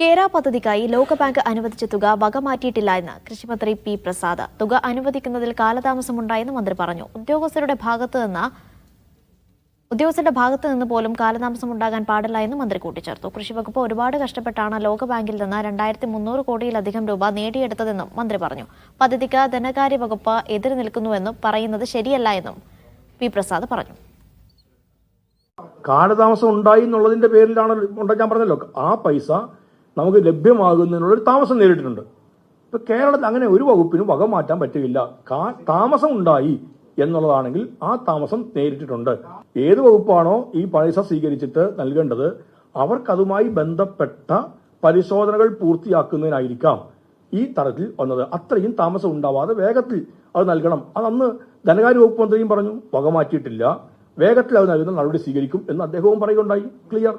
കേര പദ്ധതിക്കായി ലോകബാങ്ക് അനുവദിച്ച തുക വകമാറ്റിയിട്ടില്ല എന്ന് കൃഷിമന്ത്രി പി പ്രസാദ്. തുക അനുവദിക്കുന്നതിൽ കാലതാമസമുണ്ടായെന്ന് മന്ത്രി പറഞ്ഞു. ഉദ്യോഗസ്ഥരുടെ ഭാഗത്ത് നിന്ന് ഉദ്യോഗസ്ഥരുടെ ഭാഗത്ത് നിന്ന് പോലും കാലതാമസം ഉണ്ടാകാൻ പാടില്ല എന്ന് മന്ത്രി കൂട്ടിച്ചേർത്തു. കൃഷിവകുപ്പ് ഒരുപാട് കഷ്ടപ്പെട്ടാണ് ലോകബാങ്കിൽ നിന്ന് രണ്ടായിരത്തി മുന്നൂറ് കോടിയിലധികം രൂപ നേടിയെടുത്തതെന്നും മന്ത്രി പറഞ്ഞു. പദ്ധതിക്ക് ധനകാര്യ വകുപ്പ് എതിര് നിൽക്കുന്നുവെന്നും പറയുന്നത് ശരിയല്ല എന്നും പി പ്രസാദ് പറഞ്ഞു. കാലതാമസം ഉണ്ടായി എന്നുള്ളതിന്റെ പേരിലാണ് ഞാൻ പറഞ്ഞല്ലോ. ആ പൈസ നമുക്ക് ലഭ്യമാകുന്നതിനുള്ളൊരു താമസം നേരിട്ടിട്ടുണ്ട്. ഇപ്പൊ കേരളത്തിൽ അങ്ങനെ ഒരു വകുപ്പിനും വക മാറ്റാൻ പറ്റില്ല. താമസം ഉണ്ടായി എന്നുള്ളതാണെങ്കിൽ ആ താമസം നേരിട്ടിട്ടുണ്ട്. ഏത് വകുപ്പാണോ ഈ പൈസ സ്വീകരിച്ചിട്ട് നൽകേണ്ടത് അവർക്കതുമായി ബന്ധപ്പെട്ട പരിശോധനകൾ പൂർത്തിയാക്കുന്നതിനായിരിക്കാം ഈ തരത്തിൽ വന്നത്. അത്രയും താമസം ഉണ്ടാവാതെ വേഗത്തിൽ അത് നൽകണം. അതന്ന് ധനകാര്യ വകുപ്പ് മന്ത്രിയും പറഞ്ഞു വക മാറ്റിയിട്ടില്ല. വേഗത്തിൽ അത് നൽകുന്ന നടപടി സ്വീകരിക്കും എന്ന് അദ്ദേഹവും പറയുകയുണ്ടായി. ക്ലിയർ?